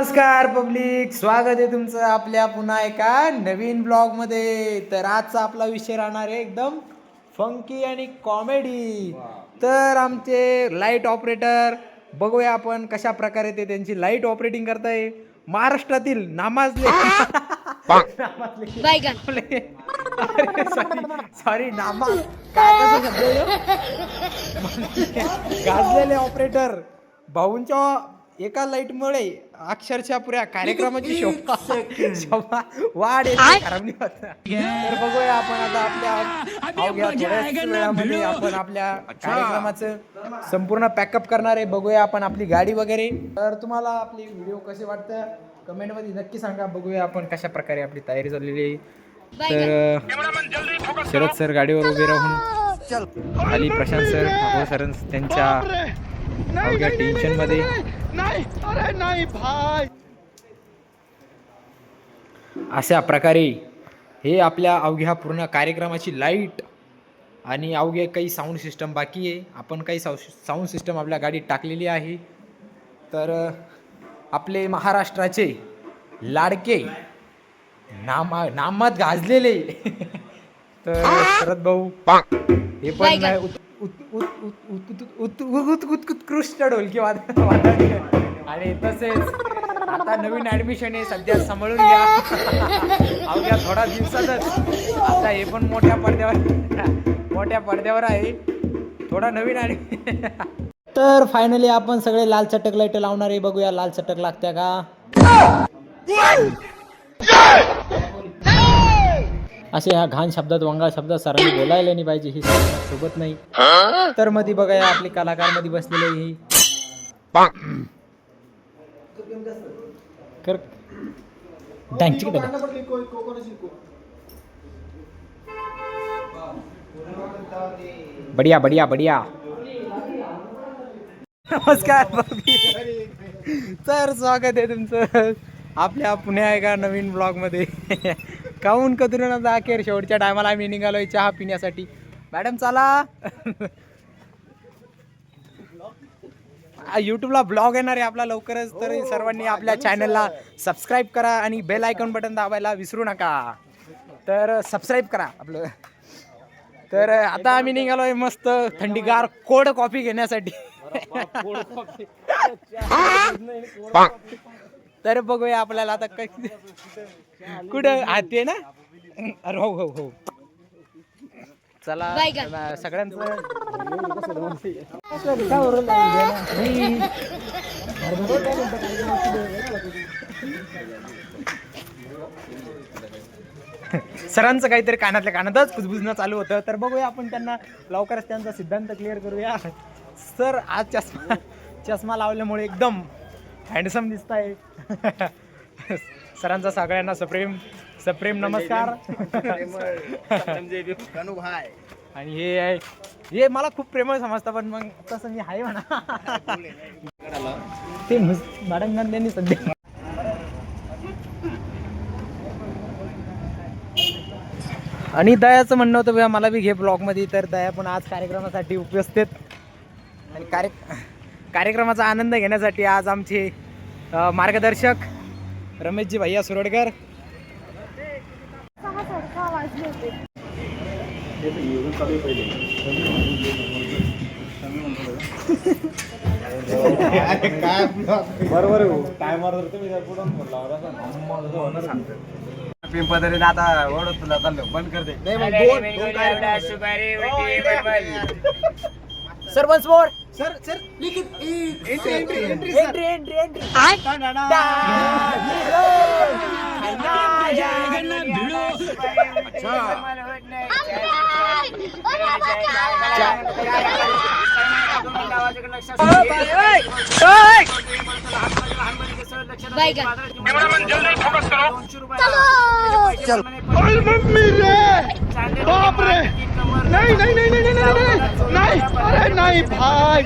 नमस्कार पब्लिक. स्वागत आहे तुमचं आपल्या पुन्हा एका नवीन ब्लॉगमध्ये तर आजचा आपला विषय राहणार आहे एकदम फंकी आणि कॉमेडी तर आमचे लाइट ऑपरेटर बघूया आपण कशा प्रकारे ते त्यांची लाइट ऑपरेटिंग करताय. महाराष्ट्रातील नामाजले. नामाजले. सॉरी नामा काय कसं शब्द आहे ह्यो? गाजलेले ऑपरेटर भाऊंच्या एका लाईटमुळे अक्षरशः पुऱ्या कार्यक्रमाची शोभा शोभा वाढ येते खराब नाही होत. तर बघूया आपण आता आपल्या अवघ्या थोड्याच वेळामध्ये आपण आपल्या कार्यक्रमाचं संपूर्ण पॅकअप करणार आहे. बघूया आपण आपली गाडी वगैरे. तर तुम्हाला आपली व्हिडिओ कसे वाटतं? कमेंटमध्ये नक्की सांगा. बघूया आपण कशा प्रकारे आपली तयारी चाललेली आहे. तर शरद सर गाडीवर उभे राहून आली प्रशांत सर ठाकूर सर त्यांच्या अवघ्या टेन्शनमध्ये अशा प्रकारे हे आपल्या अवघ्या पूर्ण कार्यक्रमाची लाइट आणि अवघे काही साऊंड सिस्टम बाकी आहे. आपण काही साऊ साऊंड सिस्टम आपल्या गाडीत टाकलेली आहे. तर आपले महाराष्ट्राचे लाडके नामा नामात गाजलेले. तर शरद भाऊ हे पण नाही, उत्कृष्ट ढोलकी आणि तसेच आता नवीन ॲडमिशन आहे सध्या सांभाळून घ्या अवघ्या थोडा दिवसातच आता हे पण मोठ्या पडद्यावर मोठ्या पडद्यावर आहे थोडा नवीन ॲडमिशन तर फायनली आपण सगळे लाल चटक लाइट लावणार आहे बघूया लाल चटक लागत्या का असे ह्या घाण शब्दात वंगाळ शब्दात सरांनी बोलायला नाही पाहिजे ही सोबत नाही. तर मध्ये बघा या आपले कलाकारमध्ये बसलेले ही. कर. बढिया बढिया बढिया. नमस्कार तर स्वागत आहे तुमचं. आपल्या पुण्या एका नवीन ब्लॉग काहून कधून अखेर शेवटच्या टायमाला आम्ही निघालोय चहा पिण्यासाठी. मॅडम चला. यूट्यूबला ब्लॉग येणार आहे आपला लवकरच तर सर्वांनी आपल्या चॅनलला सबस्क्राईब करा आणि बेल आयकॉन बटन दाबायला विसरू नका. तर सबस्क्राईब करा आपलं. तर आता आम्ही निघालोय मस्त थंडीगार कोल्ड कॉफी घेण्यासाठी. तर बघूया आपल्याला आता काय कुठं हा ते ना? अरे हो हो हो. चला चला, सगळ्यांचं. सरांचं काहीतरी कानातल्या कानातच कुजबुजणं चालू होतं. तर बघूया आपण त्यांना लवकरच त्यांचा सिद्धांत क्लिअर करूया. सर आज चष्मा चष्मा लावल्यामुळे एकदम हँडसम दिसत आहे सरांचा सगळ्यांना सप्रेम सप्रेम नमस्कार. आणि हे आहे हे मला खूप प्रेमळ समजतं पण मग तसं मी आहे म्हणा. ते मॅडम त्यांनी सध्या आणि दयाचं म्हणणं होतं मला बी घे ब्लॉगमध्ये तर दया पण आज कार्यक्रमासाठी उपस्थित. आणि कार्य कार्यक्रमाचा आनंद घेण्यासाठी आज आमचे मार्गदर्शक रमेशजी भैया सुरडकर. पिंपदरीने आता ओढत तुला चाललो बंद कर दे सर्वन्स मोर! सर सर लिखित entry entry entry sir entry entry entry I चलो चल मम्मी रे नहीं नहीं नहीं नहीं नहीं नहीं नहीं अरे नहीं भाई!